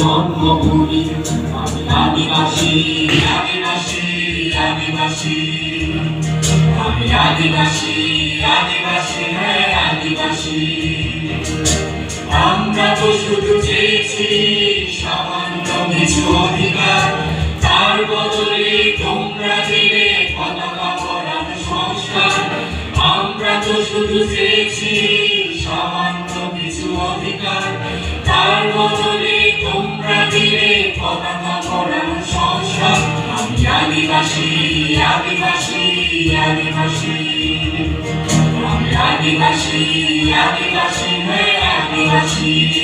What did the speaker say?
জন্মভূমি। আমি আদিবাসী আদিবাসী আদিবাসী। আমি আদিবাসী আদিবাসী হ্যাঁ আদিবাসী। আমরা তো শুধু চেয়েছি সামান্য কিছু অধিকার। তার বদলে তোমরা দিলে পতাকা পড়ানো সংস্কার। আমরা তো শুধু চেয়েছি সামান্য কিছু অধিকার। তার বদলে আদিবাসী আদিবাসী আদিবাসী। আমি আদিবাসী আদিবাসী হে আদিবাসী।